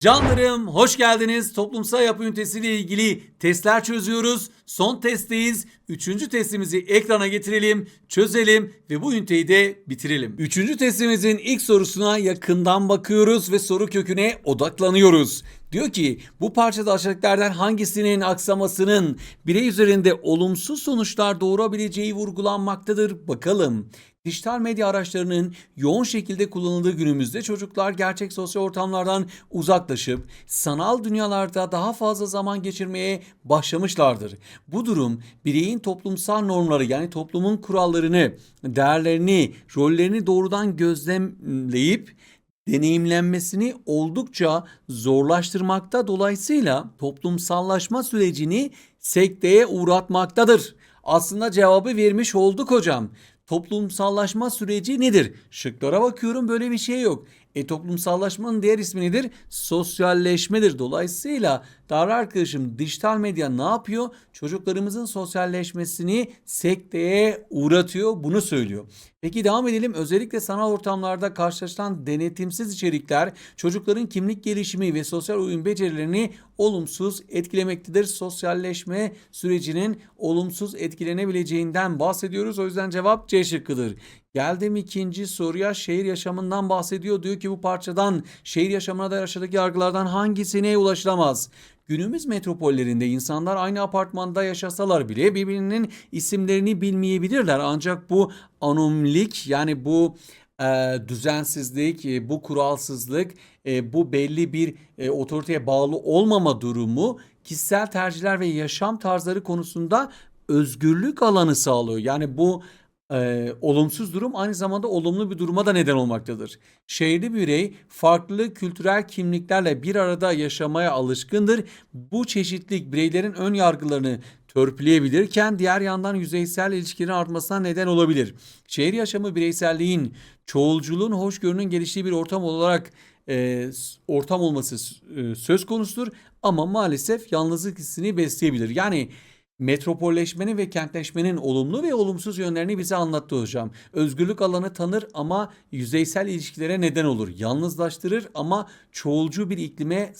Canlarım hoş geldiniz. Toplumsal yapı ünitesiyle ilgili testler çözüyoruz. Son testteyiz. Üçüncü testimizi ekrana getirelim, çözelim ve bu üniteyi de bitirelim. Üçüncü testimizin ilk sorusuna yakından bakıyoruz ve soru köküne odaklanıyoruz. Diyor ki bu parçada aşağıdakilerden hangisinin aksamasının birey üzerinde olumsuz sonuçlar doğurabileceği vurgulanmaktadır. Bakalım. Dijital medya araçlarının yoğun şekilde kullanıldığı günümüzde çocuklar gerçek sosyal ortamlardan uzaklaşıp sanal dünyalarda daha fazla zaman geçirmeye başlamışlardır. Bu durum bireyin toplumsal normları yani toplumun kurallarını, değerlerini, rollerini doğrudan gözlemleyip deneyimlenmesini oldukça zorlaştırmakta dolayısıyla toplumsallaşma sürecini sekteye uğratmaktadır. Aslında cevabı vermiş olduk hocam. Toplumsallaşma süreci nedir? Şıklara bakıyorum böyle bir şey yok. E toplumsallaşmanın diğer ismi nedir? Sosyalleşmedir. Dolayısıyla Değerli arkadaşım dijital medya ne yapıyor? Çocuklarımızın sosyalleşmesini sekteye uğratıyor. Bunu söylüyor. Peki devam edelim. Özellikle sanal ortamlarda karşılaşılan denetimsiz içerikler çocukların kimlik gelişimi ve sosyal uyum becerilerini olumsuz etkilemektedir. Sosyalleşme sürecinin olumsuz etkilenebileceğinden bahsediyoruz. O yüzden cevap C şıkkıdır. Geldim ikinci soruya şehir yaşamından bahsediyor. Diyor ki bu parçadan şehir yaşamına dair aşağıdaki yargılardan hangisine ulaşılamaz? Günümüz metropollerinde insanlar aynı apartmanda yaşasalar bile birbirinin isimlerini bilmeyebilirler. Ancak bu anomalik yani bu e, düzensizlik, e, bu kuralsızlık, e, bu belli bir e, otoriteye bağlı olmama durumu kişisel tercihler ve yaşam tarzları konusunda özgürlük alanı sağlıyor. Yani bu e, olumsuz durum aynı zamanda olumlu bir duruma da neden olmaktadır. Şehirli birey farklı kültürel kimliklerle bir arada yaşamaya alışkındır. Bu çeşitlilik bireylerin ön yargılarını törpüleyebilirken diğer yandan yüzeysel ilişkilerin artmasına neden olabilir. Şehir yaşamı bireyselliğin, çoğulculuğun, hoşgörünün geliştiği bir ortam olarak e, ortam olması e, söz konusudur ama maalesef yalnızlık hissini besleyebilir. Yani metropolleşmenin ve kentleşmenin olumlu ve olumsuz yönlerini bize anlattı hocam. Özgürlük alanı tanır ama yüzeysel ilişkilere neden olur. Yalnızlaştırır ama çoğulcu bir iklime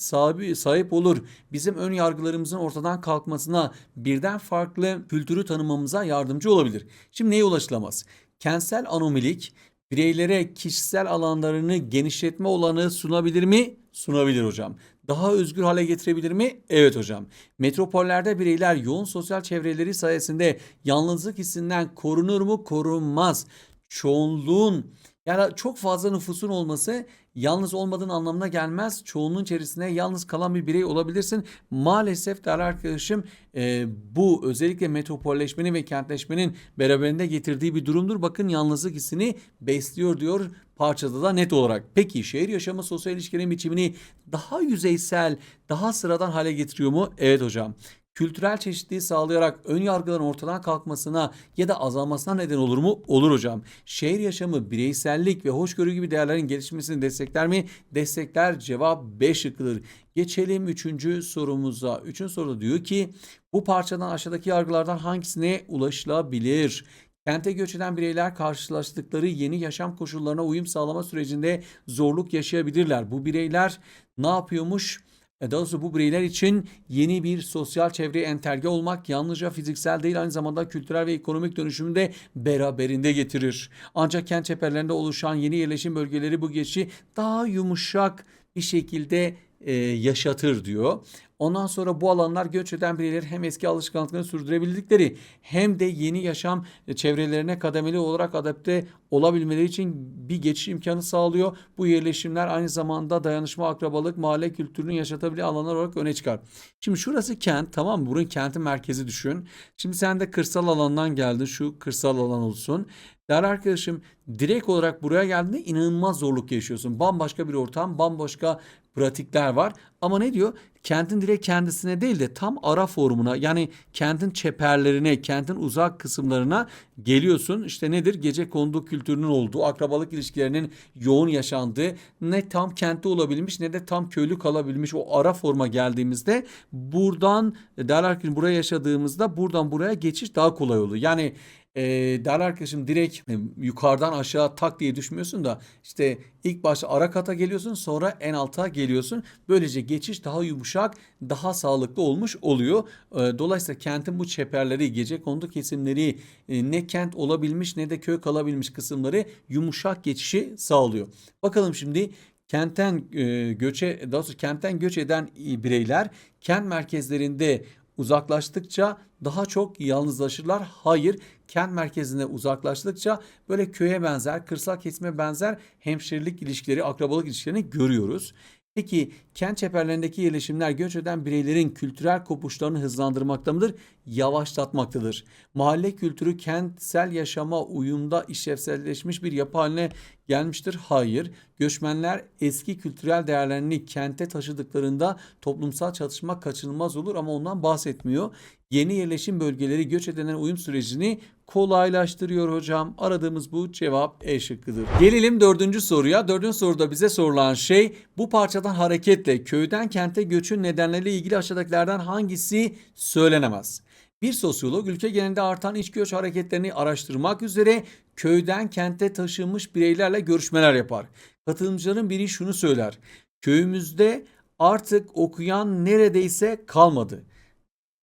sahip olur. Bizim ön yargılarımızın ortadan kalkmasına, birden farklı kültürü tanımamıza yardımcı olabilir. Şimdi neye ulaşılamaz? Kentsel anomilik bireylere kişisel alanlarını genişletme olanı sunabilir mi? Sunabilir hocam. Daha özgür hale getirebilir mi? Evet hocam. Metropollerde bireyler yoğun sosyal çevreleri sayesinde yalnızlık hissinden korunur mu? Korunmaz. Çoğunluğun yani çok fazla nüfusun olması yalnız olmadığın anlamına gelmez. Çoğunluğun içerisinde yalnız kalan bir birey olabilirsin. Maalesef değerli arkadaşım e, bu özellikle metropolleşmenin ve kentleşmenin beraberinde getirdiği bir durumdur. Bakın yalnızlık hissini besliyor diyor parçada da net olarak. Peki şehir yaşamı sosyal ilişkilerin biçimini daha yüzeysel, daha sıradan hale getiriyor mu? Evet hocam kültürel çeşitliliği sağlayarak ön yargıların ortadan kalkmasına ya da azalmasına neden olur mu? Olur hocam. Şehir yaşamı, bireysellik ve hoşgörü gibi değerlerin gelişmesini destekler mi? Destekler. Cevap B şıkkıdır. Geçelim üçüncü sorumuza. Üçüncü soruda diyor ki bu parçadan aşağıdaki yargılardan hangisine ulaşılabilir? Kente göç eden bireyler karşılaştıkları yeni yaşam koşullarına uyum sağlama sürecinde zorluk yaşayabilirler. Bu bireyler ne yapıyormuş? E, Daha doğrusu bu bireyler için yeni bir sosyal çevreye enterge olmak yalnızca fiziksel değil aynı zamanda kültürel ve ekonomik dönüşümü de beraberinde getirir. Ancak kent çeperlerinde oluşan yeni yerleşim bölgeleri bu geçişi daha yumuşak bir şekilde e, yaşatır diyor. Ondan sonra bu alanlar göç eden bireyler hem eski alışkanlıklarını sürdürebildikleri hem de yeni yaşam çevrelerine kademeli olarak adapte olabilmeleri için bir geçiş imkanı sağlıyor. Bu yerleşimler aynı zamanda dayanışma, akrabalık, mahalle kültürünü yaşatabilen alanlar olarak öne çıkar. Şimdi şurası kent tamam mı? Buranın kentin merkezi düşün. Şimdi sen de kırsal alandan geldin. Şu kırsal alan olsun. Değerli arkadaşım direkt olarak buraya geldiğinde inanılmaz zorluk yaşıyorsun. Bambaşka bir ortam, bambaşka pratikler var. Ama ne diyor? Kentin direkt kendisine değil de tam ara formuna yani kentin çeperlerine, kentin uzak kısımlarına geliyorsun. İşte nedir? Gece kondu kültürünün olduğu, akrabalık ilişkilerinin yoğun yaşandığı, ne tam kentte olabilmiş ne de tam köylü kalabilmiş o ara forma geldiğimizde buradan değerli arkadaşım buraya yaşadığımızda buradan buraya geçiş daha kolay oluyor. Yani e, değerli arkadaşım direkt e, yukarıdan aşağı tak diye düşmüyorsun da işte ilk başta ara kata geliyorsun sonra en alta geliyorsun. Böylece geçiş daha yumuşak, daha sağlıklı olmuş oluyor. E, dolayısıyla kentin bu çeperleri, gece kondu kesimleri e, ne kent olabilmiş ne de köy kalabilmiş kısımları yumuşak geçişi sağlıyor. Bakalım şimdi kentten e, göçe daha doğrusu kentten göç eden bireyler kent merkezlerinde uzaklaştıkça daha çok yalnızlaşırlar. Hayır, kent merkezine uzaklaştıkça böyle köye benzer, kırsal kesime benzer hemşerilik ilişkileri, akrabalık ilişkilerini görüyoruz. Peki kent çeperlerindeki yerleşimler göç eden bireylerin kültürel kopuşlarını hızlandırmakta mıdır? Yavaşlatmaktadır. Mahalle kültürü kentsel yaşama uyumda işlevselleşmiş bir yapı haline gelmiştir. Hayır. Göçmenler eski kültürel değerlerini kente taşıdıklarında toplumsal çatışma kaçınılmaz olur ama ondan bahsetmiyor. Yeni yerleşim bölgeleri göç edenlerin uyum sürecini kolaylaştırıyor hocam. Aradığımız bu cevap E şıkkıdır. Gelelim dördüncü soruya. Dördüncü soruda bize sorulan şey bu parçadan hareketle köyden kente göçün nedenleriyle ilgili aşağıdakilerden hangisi söylenemez? Bir sosyolog ülke genelinde artan iç göç hareketlerini araştırmak üzere köyden kente taşınmış bireylerle görüşmeler yapar. Katılımcıların biri şunu söyler. Köyümüzde artık okuyan neredeyse kalmadı.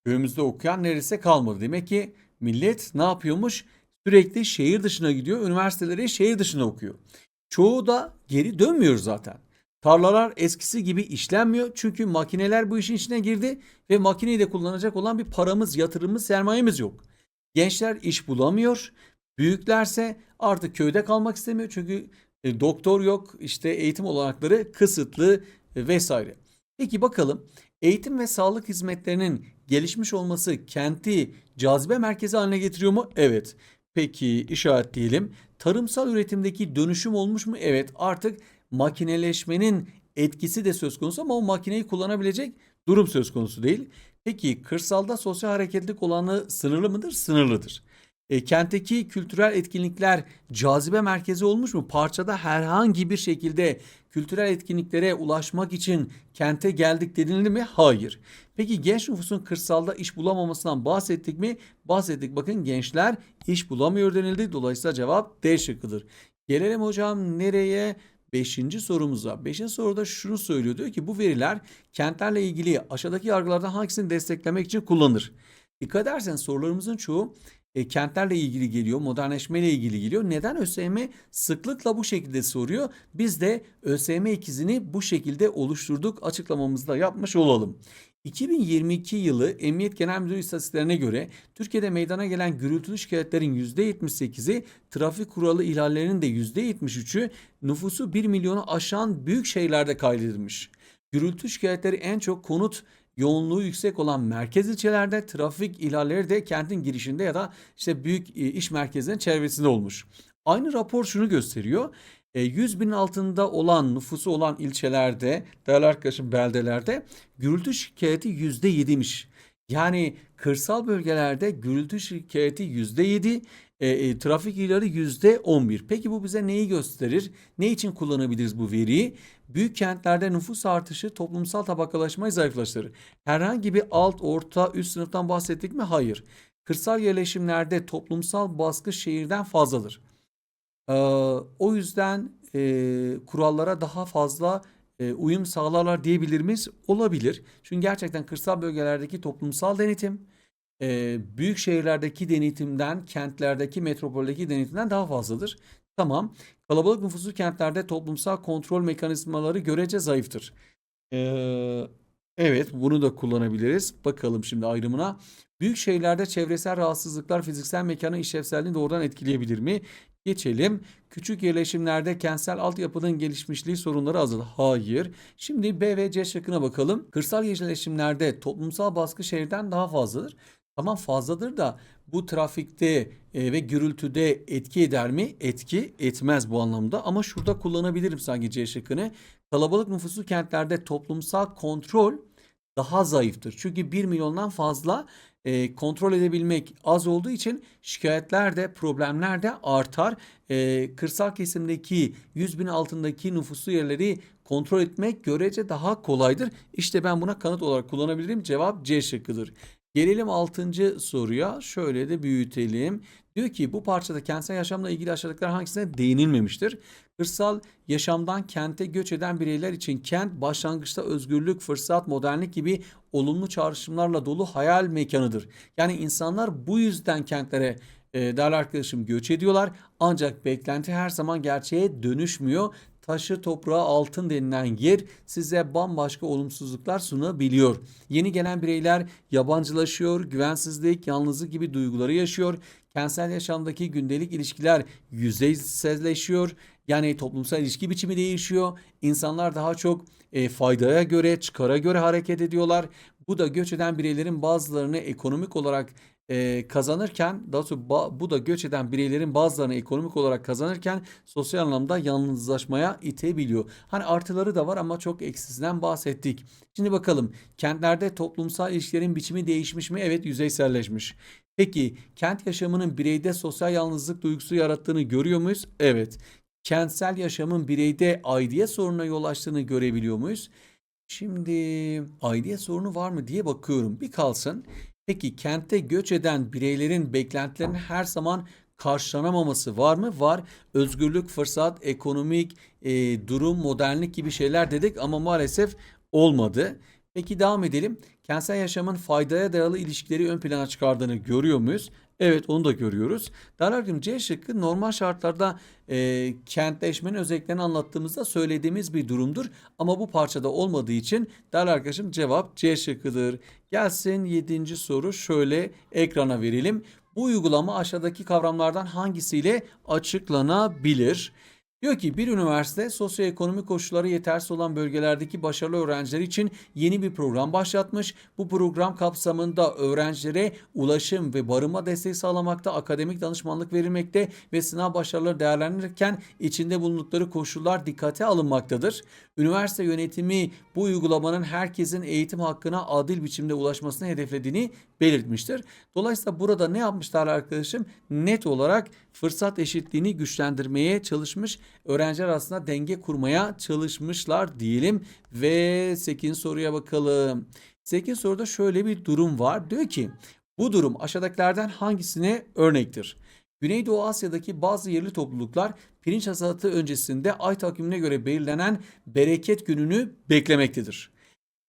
Köyümüzde okuyan neredeyse kalmadı. Demek ki millet ne yapıyormuş? Sürekli şehir dışına gidiyor. Üniversiteleri şehir dışına okuyor. Çoğu da geri dönmüyor zaten. Tarlalar eskisi gibi işlenmiyor çünkü makineler bu işin içine girdi ve makineyi de kullanacak olan bir paramız, yatırımımız, sermayemiz yok. Gençler iş bulamıyor. Büyüklerse artık köyde kalmak istemiyor çünkü e, doktor yok, işte eğitim olanakları kısıtlı e, vesaire. Peki bakalım eğitim ve sağlık hizmetlerinin gelişmiş olması kenti cazibe merkezi haline getiriyor mu? Evet. Peki işaretleyelim. Tarımsal üretimdeki dönüşüm olmuş mu? Evet. Artık makineleşmenin etkisi de söz konusu ama o makineyi kullanabilecek durum söz konusu değil. Peki kırsalda sosyal hareketlilik olanı sınırlı mıdır? Sınırlıdır. E, kentteki kültürel etkinlikler cazibe merkezi olmuş mu? Parçada herhangi bir şekilde kültürel etkinliklere ulaşmak için kente geldik denildi mi? Hayır. Peki genç nüfusun kırsalda iş bulamamasından bahsettik mi? Bahsettik. Bakın gençler iş bulamıyor denildi. Dolayısıyla cevap D şıkkıdır. Gelelim hocam nereye? Beşinci sorumuza. Beşinci soruda şunu söylüyor. Diyor ki bu veriler kentlerle ilgili aşağıdaki yargılardan hangisini desteklemek için kullanılır? Dikkat ederseniz sorularımızın çoğu e, kentlerle ilgili geliyor, modernleşmeyle ilgili geliyor. Neden ÖSYM sıklıkla bu şekilde soruyor? Biz de ÖSYM ikizini bu şekilde oluşturduk. Açıklamamızda yapmış olalım. 2022 yılı Emniyet Genel Müdürlüğü istatistiklerine göre Türkiye'de meydana gelen gürültülü şikayetlerin %78'i trafik kuralı ihlallerinin de %73'ü nüfusu 1 milyonu aşan büyük şehirlerde kaydedilmiş. Gürültü şikayetleri en çok konut yoğunluğu yüksek olan merkez ilçelerde trafik ihlalleri de kentin girişinde ya da işte büyük e, iş merkezlerinin çevresinde olmuş. Aynı rapor şunu gösteriyor. 100 e, bin altında olan nüfusu olan ilçelerde, değerli arkadaşım beldelerde gürültü şikayeti %7'ymiş. Yani kırsal bölgelerde gürültü şikayeti %7, e, e, trafik ihlali %11. Peki bu bize neyi gösterir? Ne için kullanabiliriz bu veriyi? Büyük kentlerde nüfus artışı toplumsal tabakalaşmayı zayıflaştırır. Herhangi bir alt, orta, üst sınıftan bahsettik mi? Hayır. Kırsal yerleşimlerde toplumsal baskı şehirden fazladır. Ee, o yüzden e, kurallara daha fazla e, uyum sağlarlar diyebilir miyiz? Olabilir. Çünkü gerçekten kırsal bölgelerdeki toplumsal denetim e, büyük şehirlerdeki denetimden, kentlerdeki, metropoldeki denetimden daha fazladır. Tamam. Kalabalık nüfuslu kentlerde toplumsal kontrol mekanizmaları görece zayıftır. Ee, evet bunu da kullanabiliriz. Bakalım şimdi ayrımına. Büyük şehirlerde çevresel rahatsızlıklar fiziksel mekanın işlevselliğini doğrudan etkileyebilir mi? Geçelim. Küçük yerleşimlerde kentsel altyapının gelişmişliği sorunları azalır. Hayır. Şimdi B ve C şıkkına bakalım. Kırsal yerleşimlerde toplumsal baskı şehirden daha fazladır. Tamam fazladır da bu trafikte e, ve gürültüde etki eder mi? Etki etmez bu anlamda ama şurada kullanabilirim sanki C şıkkını. Kalabalık nüfuslu kentlerde toplumsal kontrol daha zayıftır. Çünkü 1 milyondan fazla e, kontrol edebilmek az olduğu için şikayetler de problemler de artar. E, kırsal kesimdeki 100 bin altındaki nüfuslu yerleri kontrol etmek görece daha kolaydır. İşte ben buna kanıt olarak kullanabilirim. Cevap C şıkkıdır. Gelelim 6. soruya. Şöyle de büyütelim. Diyor ki bu parçada kentsel yaşamla ilgili aşağıdakiler hangisine değinilmemiştir? Kırsal yaşamdan kente göç eden bireyler için kent başlangıçta özgürlük, fırsat, modernlik gibi olumlu çağrışımlarla dolu hayal mekanıdır. Yani insanlar bu yüzden kentlere e, değerli arkadaşım göç ediyorlar. Ancak beklenti her zaman gerçeğe dönüşmüyor. Taşı toprağı altın denilen yer size bambaşka olumsuzluklar sunabiliyor. Yeni gelen bireyler yabancılaşıyor, güvensizlik, yalnızlık gibi duyguları yaşıyor. Kentsel yaşamdaki gündelik ilişkiler yüzeysizleşiyor. Yani toplumsal ilişki biçimi değişiyor. İnsanlar daha çok e, faydaya göre, çıkara göre hareket ediyorlar. Bu da göç eden bireylerin bazılarını ekonomik olarak e, kazanırken daha sonra ba- bu da göç eden bireylerin bazılarını ekonomik olarak kazanırken sosyal anlamda yalnızlaşmaya itebiliyor. Hani artıları da var ama çok eksisinden bahsettik. Şimdi bakalım kentlerde toplumsal ilişkilerin biçimi değişmiş mi? Evet yüzeyselleşmiş. Peki kent yaşamının bireyde sosyal yalnızlık duygusu yarattığını görüyor muyuz? Evet. Kentsel yaşamın bireyde aidiyet sorununa yol açtığını görebiliyor muyuz? Şimdi aidiyet sorunu var mı diye bakıyorum. Bir kalsın. Peki kentte göç eden bireylerin beklentilerinin her zaman karşılanamaması var mı? Var. Özgürlük, fırsat, ekonomik e, durum, modernlik gibi şeyler dedik ama maalesef olmadı. Peki devam edelim. Kentsel yaşamın faydaya dayalı ilişkileri ön plana çıkardığını görüyor muyuz? Evet onu da görüyoruz. Dararcığım C şıkkı normal şartlarda e, kentleşmenin özelliklerini anlattığımızda söylediğimiz bir durumdur. Ama bu parçada olmadığı için değerli arkadaşım cevap C şıkkıdır. Gelsin 7. soru şöyle ekrana verelim. Bu uygulama aşağıdaki kavramlardan hangisiyle açıklanabilir? Diyor ki bir üniversite sosyoekonomik koşulları yetersiz olan bölgelerdeki başarılı öğrenciler için yeni bir program başlatmış. Bu program kapsamında öğrencilere ulaşım ve barınma desteği sağlamakta, akademik danışmanlık verilmekte ve sınav başarıları değerlendirirken içinde bulundukları koşullar dikkate alınmaktadır. Üniversite yönetimi bu uygulamanın herkesin eğitim hakkına adil biçimde ulaşmasını hedeflediğini belirtmiştir. Dolayısıyla burada ne yapmışlar arkadaşım? Net olarak fırsat eşitliğini güçlendirmeye çalışmış. Öğrenciler arasında denge kurmaya çalışmışlar diyelim. Ve 8 soruya bakalım. 8 soruda şöyle bir durum var. Diyor ki bu durum aşağıdakilerden hangisine örnektir? Güneydoğu Asya'daki bazı yerli topluluklar pirinç hasatı öncesinde ay takvimine göre belirlenen bereket gününü beklemektedir.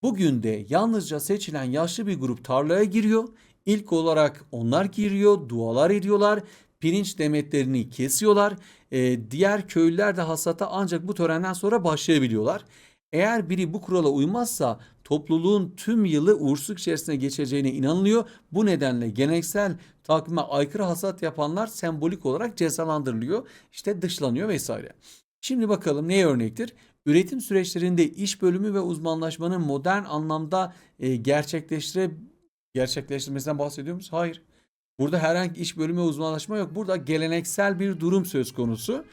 Bugün de yalnızca seçilen yaşlı bir grup tarlaya giriyor. İlk olarak onlar giriyor, dualar ediyorlar, pirinç demetlerini kesiyorlar. Ee, diğer köylüler de hasata ancak bu törenden sonra başlayabiliyorlar. Eğer biri bu kurala uymazsa topluluğun tüm yılı uğursuzluk içerisine geçeceğine inanılıyor. Bu nedenle geleneksel takvime aykırı hasat yapanlar sembolik olarak cezalandırılıyor. İşte dışlanıyor vesaire. Şimdi bakalım neye örnektir? Üretim süreçlerinde iş bölümü ve uzmanlaşmanın modern anlamda e, gerçekleştire gerçekleştirmesinden bahsediyor muyuz? Hayır. Burada herhangi iş bölümü uzmanlaşma yok. Burada geleneksel bir durum söz konusu.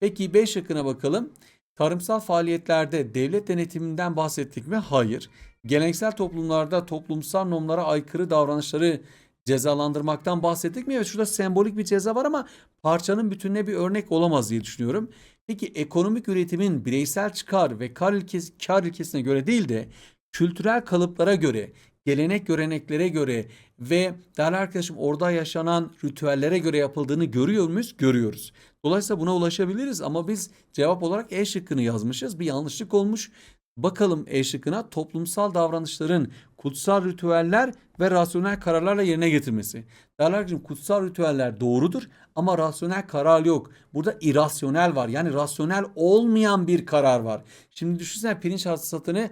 Peki B şıkkına bakalım. Tarımsal faaliyetlerde devlet denetiminden bahsettik mi? Hayır. Geleneksel toplumlarda toplumsal normlara aykırı davranışları cezalandırmaktan bahsettik mi? Evet şurada sembolik bir ceza var ama parçanın bütününe bir örnek olamaz diye düşünüyorum. Peki ekonomik üretimin bireysel çıkar ve kar, ilkesi, kar ilkesine göre değil de kültürel kalıplara göre, gelenek göreneklere göre ve değerli arkadaşım orada yaşanan ritüellere göre yapıldığını görüyor muyuz? Görüyoruz. Dolayısıyla buna ulaşabiliriz ama biz cevap olarak E şıkkını yazmışız. Bir yanlışlık olmuş. Bakalım E şıkkına toplumsal davranışların kutsal ritüeller ve rasyonel kararlarla yerine getirmesi. Değerli arkadaşım kutsal ritüeller doğrudur ama rasyonel karar yok. Burada irasyonel var. Yani rasyonel olmayan bir karar var. Şimdi düşünsene pirinç hasatını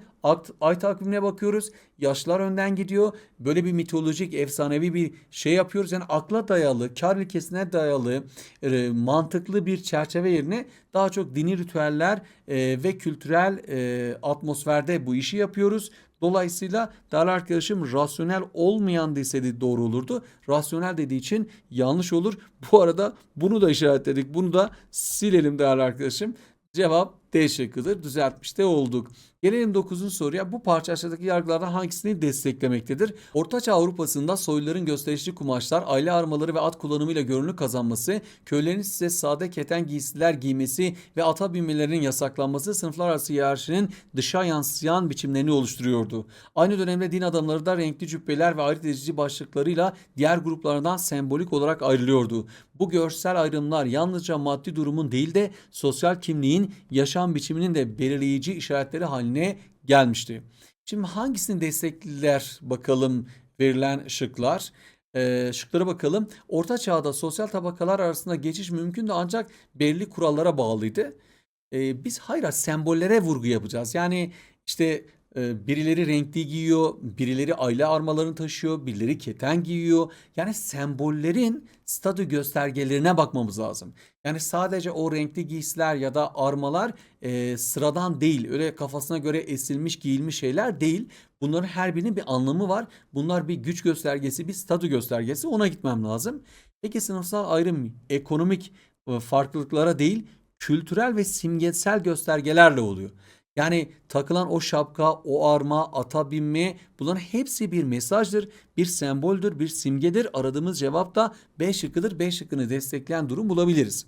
ay takvimine bakıyoruz. Yaşlar önden gidiyor. Böyle bir mitolojik, efsanevi bir şey yapıyoruz. Yani akla dayalı, kar ilkesine dayalı, e, mantıklı bir çerçeve yerine daha çok dini ritüeller e, ve kültürel e, atmosferde bu işi yapıyoruz. Dolayısıyla değerli arkadaşım rasyonel olmayan deseydi doğru olurdu. Rasyonel dediği için yanlış olur. Bu arada bunu da işaretledik. Bunu da silelim değerli arkadaşım. Cevap D şıkkıdır. Düzeltmiş de olduk. Gelelim 9. soruya. Bu parça aşağıdaki yargılardan hangisini desteklemektedir? Ortaçağ Avrupa'sında soyluların gösterişli kumaşlar, aile armaları ve at kullanımıyla görünür kazanması, köylerin ise sade keten giysiler giymesi ve ata binmelerinin yasaklanması sınıflar arası hiyerarşinin dışa yansıyan biçimlerini oluşturuyordu. Aynı dönemde din adamları da renkli cübbeler ve ayırt edici başlıklarıyla diğer gruplardan sembolik olarak ayrılıyordu. Bu görsel ayrımlar yalnızca maddi durumun değil de sosyal kimliğin, yaşam biçiminin de belirleyici işaretleri haline gelmişti. Şimdi hangisini destekler bakalım verilen şıklar? Ee, şıklara bakalım. Orta çağda sosyal tabakalar arasında geçiş mümkündü ancak belli kurallara bağlıydı. Ee, biz hayra sembollere vurgu yapacağız. Yani işte birileri renkli giyiyor, birileri aile armalarını taşıyor, birileri keten giyiyor. Yani sembollerin statü göstergelerine bakmamız lazım. Yani sadece o renkli giysiler ya da armalar e, sıradan değil. Öyle kafasına göre esilmiş giyilmiş şeyler değil. Bunların her birinin bir anlamı var. Bunlar bir güç göstergesi, bir statü göstergesi. Ona gitmem lazım. Peki sınıfsal ayrım ekonomik farklılıklara değil, kültürel ve simgesel göstergelerle oluyor. Yani takılan o şapka, o arma, ata binme bunların hepsi bir mesajdır, bir semboldür, bir simgedir. Aradığımız cevap da B şıkkıdır. B şıkkını destekleyen durum bulabiliriz.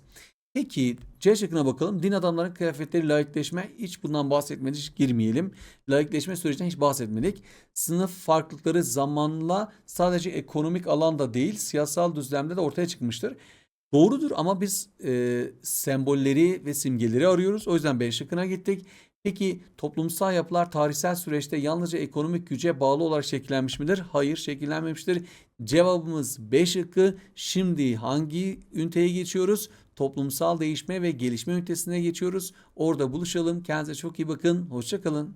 Peki C şıkkına bakalım. Din adamların kıyafetleri laikleşme hiç bundan bahsetmedik, hiç girmeyelim. Laikleşme sürecinden hiç bahsetmedik. Sınıf farklılıkları zamanla sadece ekonomik alanda değil, siyasal düzlemde de ortaya çıkmıştır. Doğrudur ama biz e, sembolleri ve simgeleri arıyoruz. O yüzden B şıkkına gittik. Peki toplumsal yapılar tarihsel süreçte yalnızca ekonomik güce bağlı olarak şekillenmiş midir? Hayır şekillenmemiştir. Cevabımız B şıkkı. Şimdi hangi üniteye geçiyoruz? Toplumsal değişme ve gelişme ünitesine geçiyoruz. Orada buluşalım. Kendinize çok iyi bakın. Hoşçakalın.